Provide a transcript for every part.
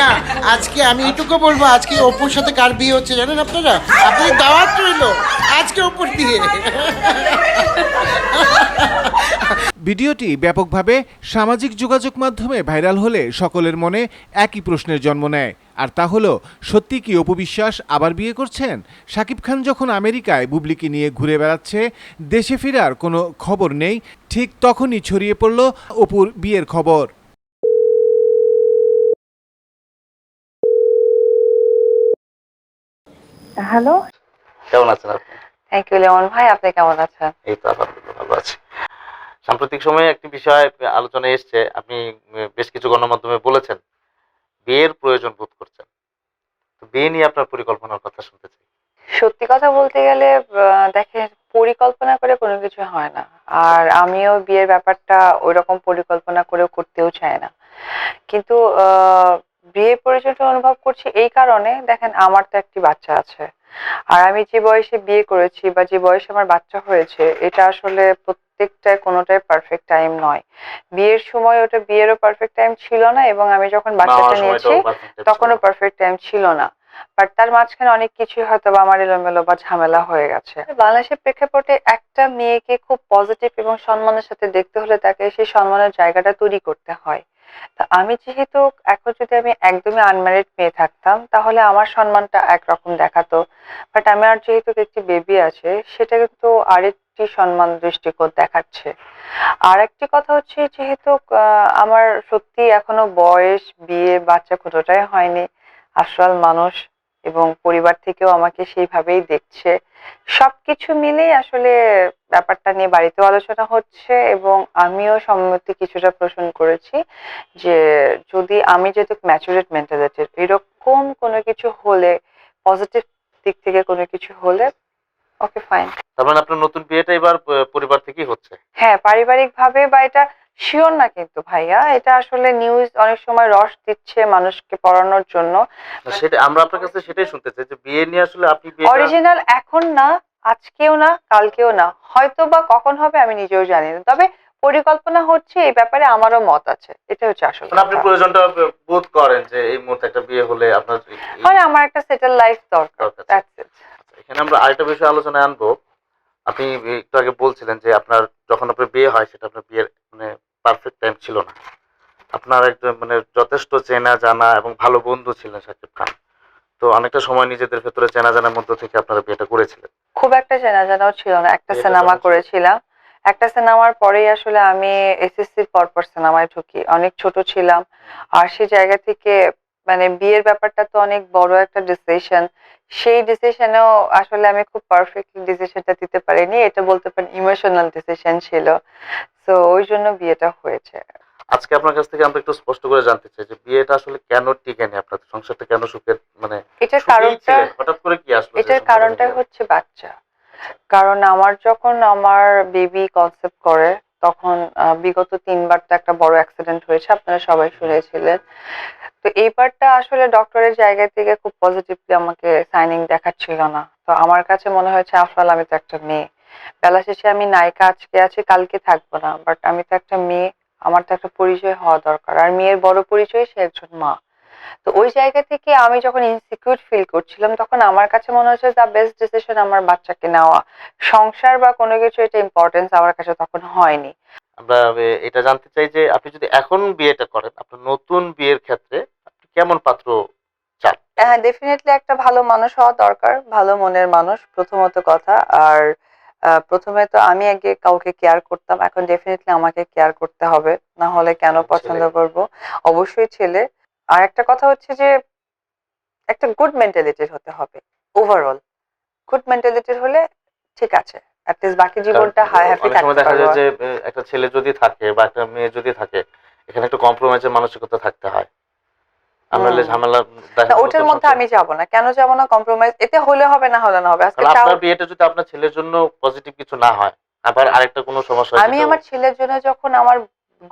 না, আজকে আমি এটুকু বলব, আজকে অপুর সাথে কার বিয়ে হচ্ছে জানেন আপনারা? আপনি দাওয়াত রইল, আজকে অপুর দিয়ে ভিডিওটি ব্যাপকভাবে সামাজিক যোগাযোগ মাধ্যমে ভাইরাল হলে সকলের মনে একই প্রশ্নের জন্ম নেয়। আর তা হলো, সত্যি কি অপু বিশ্বাস আবার বিয়ে করছেন? শাকিব খান যখন আমেরিকায় বুবলিকে নিয়ে ঘুরে বেড়াচ্ছে, দেশে ফেরার কোনো খবর নেই, ঠিক তখনই ছড়িয়ে পড়ল অপুর বিয়ের খবর। হ্যালো। কেমন আছেন আপনি? থ্যাংক ইউ লেমন ভাই আপনি কেমন আছেন? এই তো আলহামদুলিল্লাহ ভালো আছি। সাম্প্রতিক সময়ে একটি বিষয় আলোচনায় এসছে আপনি বেশ কিছু গণমাধ্যমে বলেছেন বিয়ের প্রয়োজন বোধ করছেন। তো বিয়ে নিয়ে আপনার পরিকল্পনার কথা শুনতে চাই। সত্যি কথা বলতে গেলে আহ, দেখেন পরিকল্পনা করে কোনো কিছু হয় না। আর আমিও বিয়ের ব্যাপারটা ওই রকম পরিকল্পনা করে করতেও চাই না। কিন্তু প্রয়োজনটা অনুভব করছি। এই কারণে দেখেন আমার তো একটি বাচ্চা আছে। আর আমি যে বয়সে বিয়ে করেছি বা যে বয়সে আমার বাচ্চা হয়েছে এটা আসলে প্রত্যেকটায় কোনোটাই পারফেক্ট টাইম নয়। বিয়ের সময় ওটা বিয়েরও পারফেক্ট টাইম ছিল না এবং আমি যখন বাচ্চাটা নিয়েছি। তখনও পারফেক্ট টাইম ছিল না। বাট তার মাঝখানে অনেক কিছুই হয়তো বা আমার এলোমেলো বা ঝামেলা হয়ে গেছে। বাংলাদেশের প্রেক্ষাপটে একটা মেয়েকে খুব পজিটিভ এবং সম্মানের সাথে দেখতে হলে তাকে সেই সম্মানের জায়গাটা তৈরি করতে হয়। তা আমি যেহেতু এখন যদি আমি একদমই আনম্যারিড মেয়ে থাকতাম, তাহলে আমার সম্মানটা একরকম দেখাতো। বাট আমার যেহেতু একটি বেবি আছে, সেটা কিন্তু আরেকটি সম্মান দৃষ্টিকোণ দেখাচ্ছে। আর একটি কথা হচ্ছে যেহেতু আমার সত্যি এখনও বয়স, বিয়ে, বাচ্চা কোনোটাই হয়নি। আসল মানুষ এবং পরিবার থেকেও আমাকে সেইভাবেই দেখছে। সবকিছু মিলেই আসলে ব্যাপারটা নিয়ে বাড়িতেও আলোচনা হচ্ছে এবং আমিও সম্মতি কিছুটা পোষণ করেছি যে যদি আমি যেহেতু ম্যাচুরেট মেন্টালিটির এরকম কোনো কিছু হলে পজিটিভ দিক থেকে কোনো কিছু হলে ওকে ফাইন তার মানে আপনার নতুন বিয়েটা এবার পরিবার থেকেই হচ্ছে? হ্যাঁ পারিবারিক ভাবে বা এটা শিওর না কিন্তু ভাইয়া এটা আসলে নিউজ অনেক সময় রস দিচ্ছে মানুষকে পড়ানোর জন্য। সেটা আমরা আপনার কাছে সেটাই শুনতে চাই যে বিয়ে নিয়ে আসলে আপনি অরিজিনাল এখন না আজকেও না কালকেও না। হয়তো বা কখন হবে আমি নিজেও জানি না। তবে পরিকল্পনা হচ্ছে এই ব্যাপারে আমারও মত আছে। এটা হচ্ছে আসলে মানে আপনি। প্রয়োজনটা বোধ করেন যে এই মুহূর্তে একটা বিয়ে হলে আপনার মানে আমার একটা সেটেল লাইফ দরকার। it. আচ্ছা, এখানে আমরা আরেকটা বিষয় আলোচনায় আনব। আপনি একটু আগে বলছিলেন যে আপনার যখন আপনার বিয়ে হয় সেটা আপনার বিয়ের মানে পারফেক্ট টাইম ছিল না। আপনার একজন মানে যথেষ্ট চেনা জানা এবং ভালো বন্ধু ছিলেন সাকিব খান। তো অনেকটা সময় নিজেদের ভেতরে চেনা জানার মধ্যে থেকে আপনারা বিয়েটা করেছিলেন। খুব একটা চেনা জানাও ছিল না একটা সিনেমা করেছিলাম। একটা সিনেমার পরেই আসলে আমি এসএসসির পরপর সিনেমায় ঢুকি। অনেক ছোট ছিলাম। আর সেই জায়গা থেকে মানে বিয়ের ব্যাপারটা তো অনেক বড় একটা ডিসিশন সেই ডিসিশনেও আসলে আমি খুব পারফেক্টলি ডিসিশনটা দিতে পারিনি। এটা বলতে পারেন ইমোশনাল ডিসিশন ছিল। তো ওই জন্য বিয়েটা হয়েছে। আজকে আপনার কাছ থেকে আমরা একটু স্পষ্ট করে জানতে চাই যে বিয়েটা আসলে কেন টিকে টিকেনি আপনাদের সংসারটা কেন সুখের মানে এটার কারণটা হঠাৎ করে কি আসলো এটার সংসারে কারণটাই হচ্ছে বাচ্চা। কারণ আমার যখন আমার বেবি কনসেপ্ট করে তখন বিগত তিনবার তো একটা বড় অ্যাক্সিডেন্ট হয়েছে, আপনারা সবাই শুনেছিলেন। তো এইবারটা আসলে ডক্টরের জায়গা থেকে খুব পজিটিভলি আমাকে সাইনিং দেখাচ্ছিল না। তো আমার কাছে মনে হয়েছে আফরাল আমি তো একটা মেয়ে। বেলা শেষে আমি নায়িকা আজকে আছি, কালকে থাকব না। বাট আমি তো একটা মেয়ে, আমার তো একটা পরিচয় হওয়া দরকার। আর মেয়ের বড় পরিচয় সে একজন মা। তো ওই জায়গা থেকে আমি যখন ইনসিকিউর ফিল করছিলাম তখন আমার কাছে মনে হচ্ছে দ্য বেস্ট ডিসিশন আমার বাচ্চাকে নেওয়া। সংসার বা কোনো কিছু এটা ইম্পর্টেন্স আমার কাছে তখন হয়নি। আমরা এটা জানতে চাই যে আপনি যদি এখন বিয়েটা করেন আপনার নতুন বিয়ের ক্ষেত্রে আপনি কেমন পাত্র চান? হ্যাঁ ডেফিনেটলি একটা ভালো মানুষ হওয়া দরকার ভালো মনের মানুষ প্রথমত কথা। আর প্রথমে তো আমি আগে কাউকে কেয়ার করতাম এখন ডেফিনেটলি আমাকে কেয়ার করতে হবে। না হলে কেন পছন্দ করব? অবশ্যই ছেলে। আর একটা কথা হচ্ছে যে একটা গুড মেন্টালিটির হতে হবে ওভারঅল গুড মেন্টালিটির হলে ঠিক আছে অ্যাটলিস্ট বাকি জীবনটা হ্যাপি থাকতে দেখা যায় যে একটা ছেলে যদি থাকে বা একটা মেয়ে যদি থাকে এখানে একটা কম্প্রোমাইজের মানসিকতা থাকতে হয়। আমরা হুম। ঝামেলা ওটার মধ্যে আমি যাব না। কেন যাব না? কম্প্রোমাইজ এতে হলে হবে না হলে না হবে। আজকে আপনার বিয়েটা যদি আপনার ছেলের জন্য পজিটিভ কিছু না হয় আবার আরেকটা কোনো সমস্যা আমি আমার ছেলের জন্য যখন আমার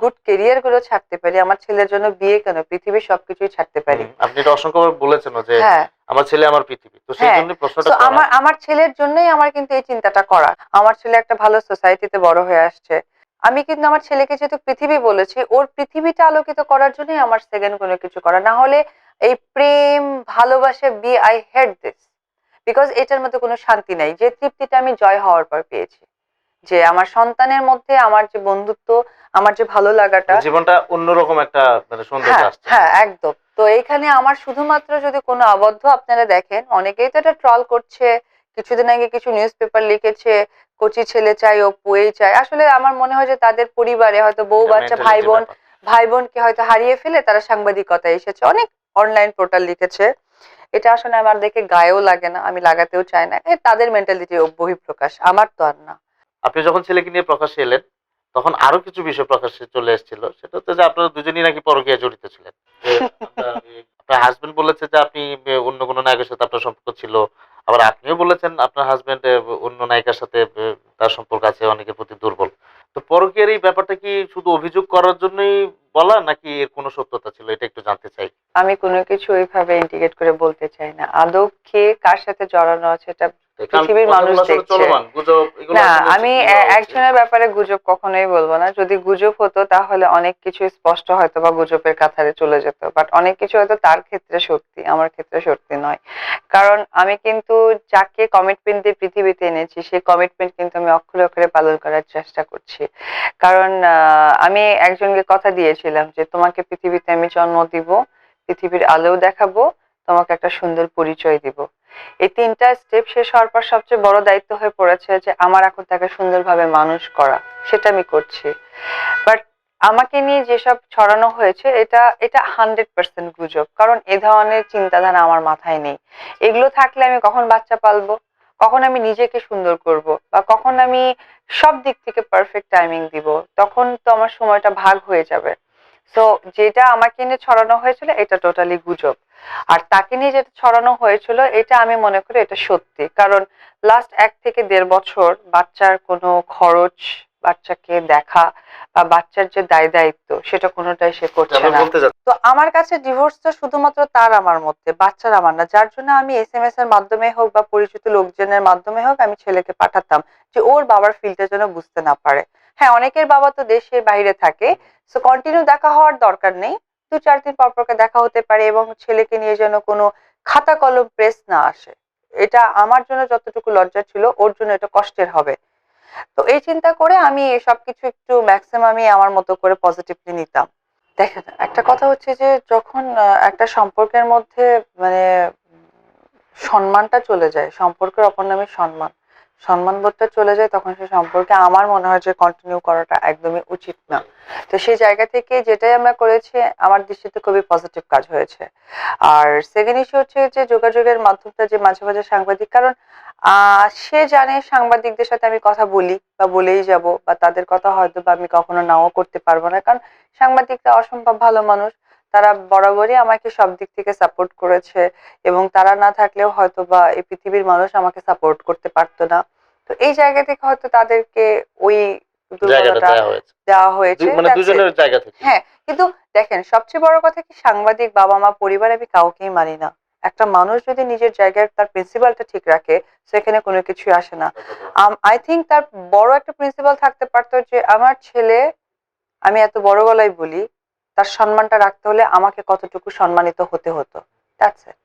গুড কেরিয়ারগুলো ছাড়তে পারি আমার ছেলের জন্য বিয়ে কেন পৃথিবীর সবকিছুই ছাড়তে পারি। আপনি এটা অসংখ্যবার বলেছেন যে হ্যাঁ। আমার ছেলে আমার পৃথিবী তো সেই হ্যাঁ, জন্য প্রশ্নটা আমার আমার ছেলের জন্যই আমার কিন্তু এই চিন্তাটা করা। আমার ছেলে একটা ভালো সোসাইটিতে বড় হয়ে আসছে। আমি কিন্তু আমার ছেলেকে যেহেতু পৃথিবী বলেছি ওর পৃথিবীটা আলোকিত করার জন্যই আমার সেকেন্ড কোনো কিছু করা। না হলে এই প্রেম ভালোবাসা বিয়ে আই হেড দিস বিকজ এটার মধ্যে কোনো শান্তি নাই। যে তৃপ্তিটা আমি জয় হওয়ার পর পেয়েছি। যে আমার সন্তানের মধ্যে আমার যে বন্ধুত্ব আমার যে ভালো লাগাটা। জীবনটা অন্যরকম একটা মানে সৌন্দর্য হ্যাঁ আসছে। হ্যাঁ একদম। তো এইখানে আমার শুধুমাত্র যদি কোনো আবদ্ধ আপনারা দেখেন অনেকেই তো এটা ট্রল করছে কিছুদিন আগে কিছু নিউজ পেপার লিখেছে কচি ছেলে চাই ও পুয়েই চাই। আসলে আমার মনে হয় যে তাদের পরিবারে হয়তো বউ বাচ্চা ভাই বোন। ভাই বোনকে হয়তো হারিয়ে ফেলে তারা সাংবাদিকতা এসেছে। অনেক অনলাইন পোর্টাল লিখেছে। এটা আসলে আমার দেখে গায়েও লাগে না আমি লাগাতেও চাই না। তাদের মেন্টালিটির বহিঃপ্রকাশ আমার তো আর না। আপনি যখন ছেলেকে নিয়ে প্রকাশ্যে এলেন, তখন আরও কিছু বিষয় প্রকাশ্যে চলে এসেছিল। সেটা হচ্ছে যে আপনারা দুজনেই নাকি পরকীয়া জড়িত ছিলেন। আপনার হাজবেন্ড বলেছে যে আপনি অন্য কোনো নায়কের সাথে আপনার সম্পর্ক ছিল। আবার আপনিও বলেছেন আপনার হাজবেন্ড অন্য নায়িকার সাথে তার সম্পর্ক আছে, অনেকের প্রতি দুর্বল। তো পরকীয়ার এই ব্যাপারটা কি শুধু অভিযোগ করার জন্যই বলা, নাকি এর কোনো সত্যতা ছিল? এটা একটু জানতে চাই। আমি কোনো কিছু ওইভাবে ইন্ডিকেট করে বলতে চাই না। আদৌ কে কার সাথে জড়ানো আছে, এটা পৃথিবীর মানুষ দেখছে। না আমি। একজনের ব্যাপারে গুজব কখনোই বলব না। যদি গুজব হতো তাহলে অনেক কিছু স্পষ্ট হয়তো বা গুজবের কাতারে চলে যেত। বাট অনেক কিছু হয়তো তার ক্ষেত্রে সত্যি আমার ক্ষেত্রে সত্যি নয়। কারণ আমি কিন্তু যাকে কমিটমেন্ট দিয়ে পৃথিবীতে এনেছি সেই কমিটমেন্ট কিন্তু আমি অক্ষরে অক্ষরে পালন করার চেষ্টা করছি। কারণ আহ, আমি একজনকে কথা দিয়েছিলাম যে তোমাকে পৃথিবীতে আমি জন্ম দিব পৃথিবীর আলোও দেখাবো তোমাকে একটা সুন্দর পরিচয় দিব। এই তিনটা স্টেপ শেষ হওয়ার পর সবচেয়ে বড় দায়িত্ব হয়ে পড়েছে যে, আমার এখন তাকে সুন্দরভাবে মানুষ করা। সেটা আমি করছি। বাট আমাকে নিয়ে যেসব ছড়ানো হয়েছে, এটা এটা হান্ড্রেড পার্সেন্ট গুজব। কারণ এ ধরনের চিন্তাধারা আমার মাথায় নেই। এগুলো থাকলে আমি কখন বাচ্চা পালবো? কখন আমি নিজেকে সুন্দর করব? বা কখন আমি সব দিক থেকে পারফেক্ট টাইমিং দিব? তখন তো আমার সময়টা ভাগ হয়ে যাবে। সো যেটা আমাকে নিয়ে ছড়ানো হয়েছিল এটা টোটালি গুজব। আর তাকে নিয়ে যেটা ছড়ানো হয়েছিল এটা আমি মনে করি এটা সত্যি। কারণ লাস্ট এক থেকে দেড় বছর বাচ্চার কোনো খরচ বাচ্চাকে দেখা বা বাচ্চার যে দায় দায়িত্ব সেটা কোনোটাই সে করছে না। তো আমার কাছে ডিভোর্সটা শুধুমাত্র তার আমার মধ্যে, বাচ্চার আমার না। যার জন্য আমি এস এম এস এর মাধ্যমে হোক বা পরিচিত লোকজনের মাধ্যমে হোক আমি ছেলেকে পাঠাতাম যে ওর বাবার ফিলটা যেন বুঝতে না পারে। হ্যাঁ অনেকের বাবা তো দেশের বাইরে থাকে সো কন্টিনিউ দেখা হওয়ার দরকার নেই। দু চার দিন পর পরকে দেখা হতে পারে এবং ছেলেকে নিয়ে যেন কোনো খাতা কলম প্রেস না আসে। এটা আমার জন্য যতটুকু লজ্জা ছিল, ওর জন্য এটা কষ্টের হবে। তো এই চিন্তা করে আমি সবকিছু একটু ম্যাক্সিমামই আমার মতো করে পজিটিভলি নিতাম। দেখেন, একটা কথা হচ্ছে যে যখন একটা সম্পর্কের মধ্যে মানে সম্মানটা চলে যায়, সম্পর্কের অপর নামে সম্মান সম্মানবোধটা চলে যায়, তখন সে সম্পর্কে আমার মনে হয় যে কন্টিনিউ করাটা একদমই উচিত না। তো সেই জায়গা থেকে যেটাই আমরা করেছি, আমার দৃষ্টিতে খুবই পজিটিভ কাজ হয়েছে। আর সেকেন্ড ইস্যু হচ্ছে যে যোগাযোগের মাধ্যমটা যে মাঝে মাঝে সাংবাদিক, কারণ সে জানে সাংবাদিকদের সাথে আমি কথা বলি বা বলেই যাব বা তাদের কথা হয়তো বা আমি কখনো নাও করতে পারব না, কারণ সাংবাদিকরা অসম্ভব ভালো মানুষ। তারা বরাবরই আমাকে সব দিক থেকে সাপোর্ট করেছে এবং তারা না থাকলেও হয়তো বা এই পৃথিবীর মানুষ আমাকে সাপোর্ট করতে পারতো না। তো এই জায়গা থেকে হয়তো তাদেরকে ওই দেওয়া হয়েছে। মানে হ্যাঁ কিন্তু দেখেন সবচেয়ে বড় কথা কি সাংবাদিক বাবা মা পরিবার আমি কাউকেই মানি না। একটা মানুষ যদি নিজের জায়গায় তার প্রিন্সিপালটা ঠিক রাখে সেখানে কোনো কিছু আসে না। আই থিঙ্ক তার বড় একটা প্রিন্সিপাল থাকতে পারতো যে আমার ছেলে আমি এত বড় গলায় বলি তার সম্মানটা রাখতে হলে আমাকে কতটুকু সম্মানিত হতে হতো? That's it